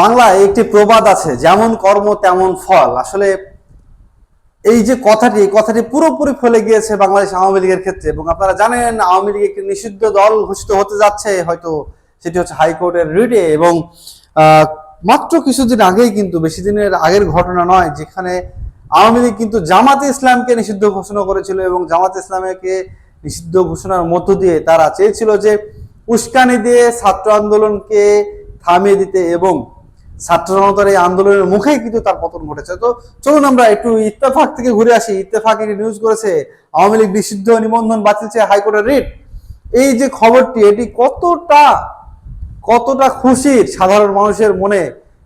বাংলায় একটি প্রবাদ আছে, যেমন কর্ম তেমন ফল। আসলে এই যে কথাটি কথাটি পুরোপুরি ফলে গিয়েছে বাংলাদেশ আওয়ামী লীগের ক্ষেত্রে। এবং আপনারা জানেন, আওয়ামী লীগ একটি নিষিদ্ধ দল ঘোষিত হতে যাচ্ছে, হয়তো সেটি হচ্ছে হাইকোর্টের রিটে। এবং মাত্র কিছুদিন আগেই কিন্তু, বেশি দিনের আগের ঘটনা নয়, যেখানে আওয়ামী লীগ কিন্তু জামাতে ইসলামকে নিষিদ্ধ ঘোষণা করেছিল এবং জামাতে ইসলামকে নিষিদ্ধ ঘোষণার মধ্য দিয়ে তারা চেয়েছিল যে উস্কানি দিয়ে ছাত্র আন্দোলনকে থামিয়ে দিতে এবং ছাত্র জনতার এই আন্দোলনের মুখেই কিন্তু তার পতন ঘটেছে। তো চলুন আমরা একটু ইত্তেফাক থেকে ঘুরে আসি। ইত্তেফাক একটি নিউজ করেছে, আওয়ামী লীগ নিষিদ্ধ নিবন্ধন বাতিল চেয়ে হাইকোর্টের রিট। এই যে খবরটি, এটি কতটা কতটা খুশির সাধারণ মানুষের মনে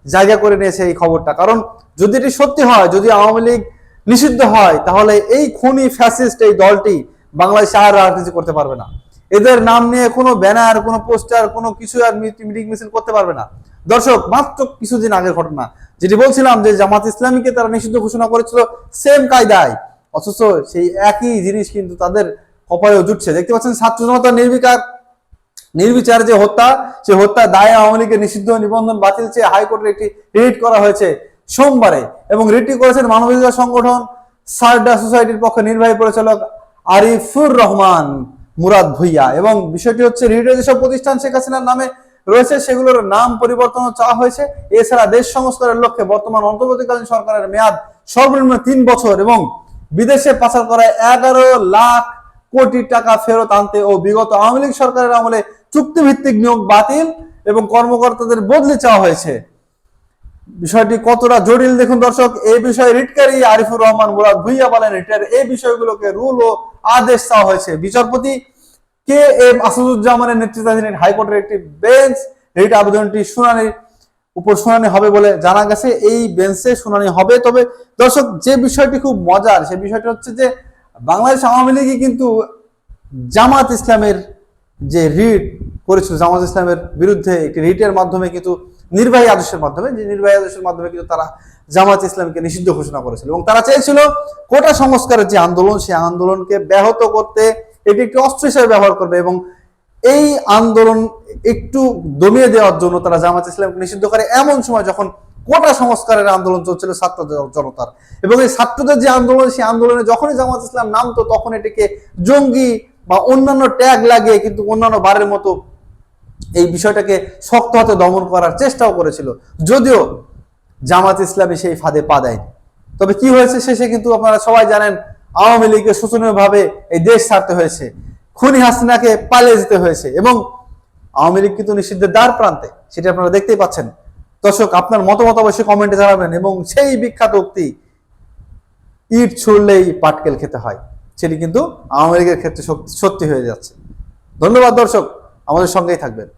জায়গা করে নিয়েছে এই খবরটা? কারণ যদি এটি সত্যি হয়, যদি আওয়ামী লীগ নিষিদ্ধ হয়, তাহলে এই খুনি ফ্যাসিস্ট এই দলটি বাংলাদেশে আর রাজনীতি করতে পারবে না। এদের নাম নিয়ে কোনো ব্যানার কোনো পোস্টার কোনো কিছু আর মিটিং মিছিল করতে পারবে না। দর্শক, মাত্র কিছুদিন আগের ঘটনা, যেটি বলছিলাম যে জামাত ইসলামীকে তারা নিষিদ্ধ ঘোষণা করেছিল সেম কায়দায়। অথচ সেই একই জিনিস কিন্তু তাদের কপালেও জুটছে। দেখতে পাচ্ছেন, ছাত্র জনতা নির্বিকার, নির্বিচার যে হত্যা, সে হত্যা দায়ে আওয়ামী লীগের নিষিদ্ধ নিবন্ধন বাতিল চেয়ে হাইকোর্টের একটি রিট করা হয়েছে সোমবারে এবং রিটটি করেছেন মানবাধিকার সংগঠন, সারডা সোসাইটির পক্ষে নির্বাহী পরিচালক আরিফুর রহমান মুরাদ ভুইয়া। এবং বিষয়টি হচ্ছে, রিটের যেসব প্রতিষ্ঠান, শেখ হাসিনার নামে রয়েছে, সেগুলোর নাম পরিবর্তন চাওয়া হয়েছে। এছাড়া দেশ সংস্কারের লক্ষ্যে বর্তমান অন্তর্বর্তীকালীন সরকারের মেয়াদ সর্বনিম্ন তিন বছর এবং বিদেশে পাচার করা এগারো লাখ কোটি টাকা ফেরত আনতে ও বিগত আওয়ামী লীগ সরকারের আমলে চুক্তিভিত্তিক নিয়োগ বাতিল এবং কর্মকর্তাদের বদলে চাওয়া হয়েছে। বিষয়টি কতটা জটিল দেখুন দর্শক এই বিষয়ে রিটকারী আরিফুর রহমান মুরাদ ভুইয়া বলেন, রিটের এই বিষয়গুলোকে রুল ও আদেশ চাওয়া হয়েছে। বিচারপতি কে এম আসাদুজ্জামানের নেতৃত্বাধীন হাইকোর্টের একটি বেঞ্চ, রিট আবেদনটি শুনানির উপর শুনানি হবে বলে জানা গেছে। এই বেঞ্চে শুনানি হবে। তবে দর্শক, যে বিষয়টি খুব মজার, সে বিষয়টি হচ্ছে যে বাংলাদেশ আওয়ামী লীগই কিন্তু জামাত ইসলামের যে রিট করেছিল, জামাত ইসলামের বিরুদ্ধে একটি রিটের মাধ্যমে কিন্তু নির্বাহী আদেশের মাধ্যমে, যে নির্বাহী আদেশের মাধ্যমে কিন্তু তারা জামাত ইসলামকে নিষিদ্ধ ঘোষণা করেছিল। এবং তারা চেয়েছিল কোটা সংস্কারের যে আন্দোলন, সেই আন্দোলনকে ব্যাহত করতে এটি একটি অস্ত্র হিসেবে ব্যবহার করবে এবং এই আন্দোলন একটু দমিয়ে দেওয়ার জন্য তারা জামাত ইসলামকে নিষিদ্ধ করে। এমন সময় যখন কোটা সংস্কারের আন্দোলন চলছিল ছাত্র জনতার, এবং এই ছাত্রদের যে আন্দোলন, সেই আন্দোলনে যখনই জামাত ইসলাম নামতো, তখন এটিকে জঙ্গি বা অন্যান্য ট্যাগ লাগিয়ে কিন্তু অন্যান্য বারের মতো এই বিষয়টাকে শক্ত হাতে দমন করার চেষ্টাও করেছিল। যদিও জামাত ইসলামী সেই ফাঁদে পা দেয়নি। তবে কি হয়েছে শেষে কিন্তু আপনারা সবাই জানেন আওয়ামী লীগকে শোচনীয়ভাবে এই দেশ ছাড়তে হয়েছে। খুনি হাসিনাকে পালিয়ে যেতে হয়েছে এবং আওয়ামী লীগ কিন্তু নিষিদ্ধের দ্বার প্রান্তে, সেটা আপনারা দেখতেই পাচ্ছেন। দর্শক, আপনার মতামত অবশ্যই কমেন্টে জানাবেন এবং সেই বিখ্যাত উক্তি, ইট ছুড়লেই পাটকেল খেতে হয়, সেটি কিন্তু আওয়ামী লীগের ক্ষেত্রে সত্যি- সত্যি হয়ে যাচ্ছে। ধন্যবাদ দর্শক, আমাদের সঙ্গেই থাকবেন।